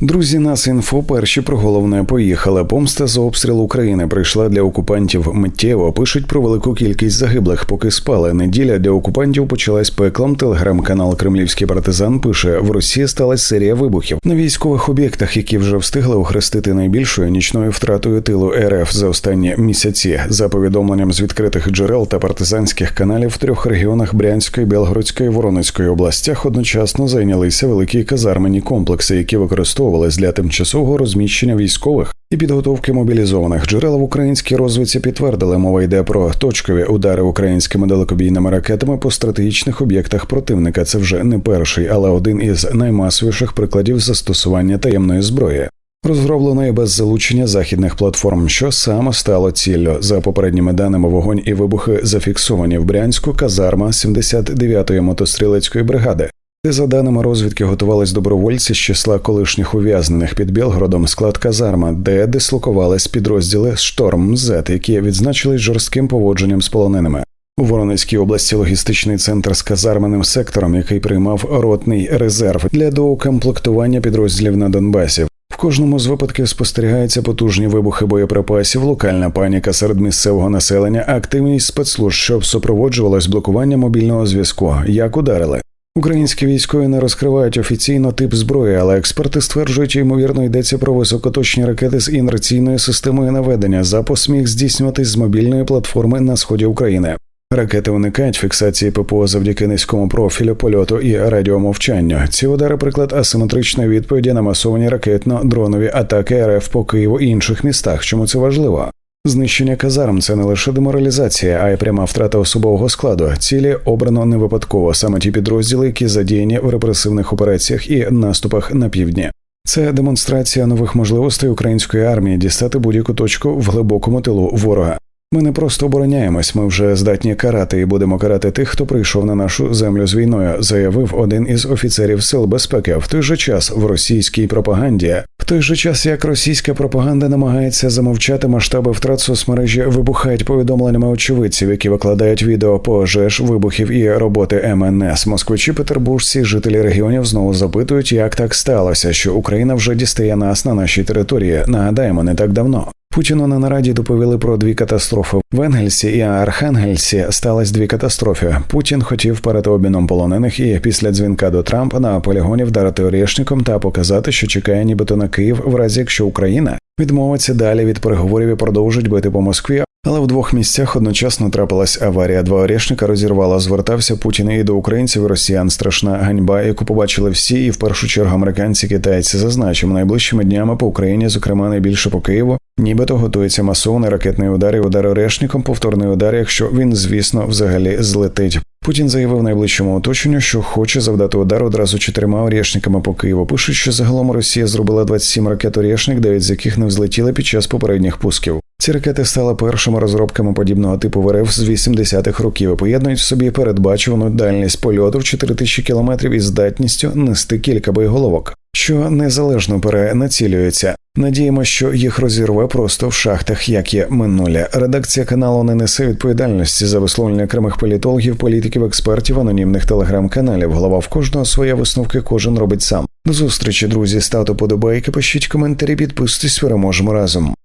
Друзі, нас інфо перші про головне поїхали. Помста за обстріл України прийшла для окупантів миттєво. Пишуть про велику кількість загиблих, поки спали. Неділя для окупантів почалась пеклом. Телеграм-канал Кремлівський партизан пише: в Росії сталася серія вибухів на військових об'єктах, які вже встигли охрестити найбільшою нічною втратою тилу РФ за останні місяці. За повідомленням з відкритих джерел та партизанських каналів в трьох регіонах Брянської, Білгородської Воронезької областях одночасно зайнялися великі казармені комплекси, які використовувались для тимчасового розміщення військових і підготовки мобілізованих. Джерела в українській розвідці підтвердили, мова йде про точкові удари українськими далекобійними ракетами по стратегічних об'єктах противника. Це вже не перший, але один із наймасовіших прикладів застосування таємної зброї. Розгробленої без залучення західних платформ, що саме стало ціллю. За попередніми даними, вогонь і вибухи зафіксовані в Брянську казарма 79-ї мотострілецької бригади, за даними розвідки готувались добровольці з числа колишніх ув'язнених під Білгородом склад казарма, де дислокувались підрозділи Шторм Зет, які відзначились жорстким поводженням з полоненими. У Воронезькій області логістичний центр з казарменим сектором, який приймав ротний резерв для доукомплектування підрозділів на Донбасі. В кожному з випадків спостерігаються потужні вибухи боєприпасів, локальна паніка серед місцевого населення, активність спецслужб, що супроводжувалось блокування мобільного зв'язку. Як ударили? Українські військові не розкривають офіційно тип зброї, але експерти стверджують, ймовірно, йдеться про високоточні ракети з інерційною системою наведення. Запуск міг здійснюватись з мобільної платформи на сході України. Ракети уникають фіксації ППО завдяки низькому профілю польоту і радіомовчанню. Ці удари приклад асиметричної відповіді на масовані ракетно-дронові атаки РФ по Києву і інших містах. Чому це важливо? Знищення казарм це не лише деморалізація, а й пряма втрата особового складу. Цілі обрано не випадково саме ті підрозділи, які задіяні в репресивних операціях і наступах на півдні. Це демонстрація нових можливостей української армії дістати будь-яку точку в глибокому тилу ворога. Ми не просто обороняємось, ми вже здатні карати і будемо карати тих, хто прийшов на нашу землю з війною, заявив один із офіцерів сил безпеки. В той же час в російській пропаганді, той же час як російська пропаганда намагається замовчати масштаби втрат соцмережі, вибухають повідомленнями очевидців, які викладають відео пожеж, вибухів і роботи МНС. Москвичі, петербуржці, жителі регіонів знову запитують, як так сталося, що Україна вже дістає нас на нашій території. Нагадаємо, не так давно. Путіну на нараді доповіли про дві катастрофи в Енгельсі і Архангельсі. Сталось дві катастрофи. Путін хотів перед обміном полонених і після дзвінка до Трампа на полігоні вдарити орішником та показати, що чекає, нібито на Київ, в разі якщо Україна відмовиться далі від переговорів і продовжить бити по Москві. Але в двох місцях одночасно трапилась аварія. Два орешника розірвала. Звертався Путін і до українців і росіян. Страшна ганьба, яку побачили всі, і в першу чергу американці китайці зазначимо найближчими днями по Україні, зокрема найбільше по Києву. Нібито готується масовний ракетний удар і удар орешником, повторний удар, якщо він, звісно, взагалі злетить. Путін заявив найближчому оточенню, що хоче завдати удар одразу чотирма орішниками по Києву. Пишуть, що загалом Росія зробила 27 ракет орішник, 9 з яких не взлетіли під час попередніх пусків. Ці ракети стали першими розробками подібного типу в РФ з 80-х років і поєднують в собі передбачувану дальність польоту в 4000 кілометрів із здатністю нести кілька боєголовок, що незалежно перенацілюється. Надіємо, що їх розірве просто в шахтах, як є минулі. Редакція каналу не несе відповідальності за висловлення окремих політологів, політиків, експертів, анонімних телеграм-каналів. Голова в кожного своє висновки кожен робить сам. До зустрічі, друзі. Ставте подобайки, пишіть коментарі, підписуйтесь, переможемо разом.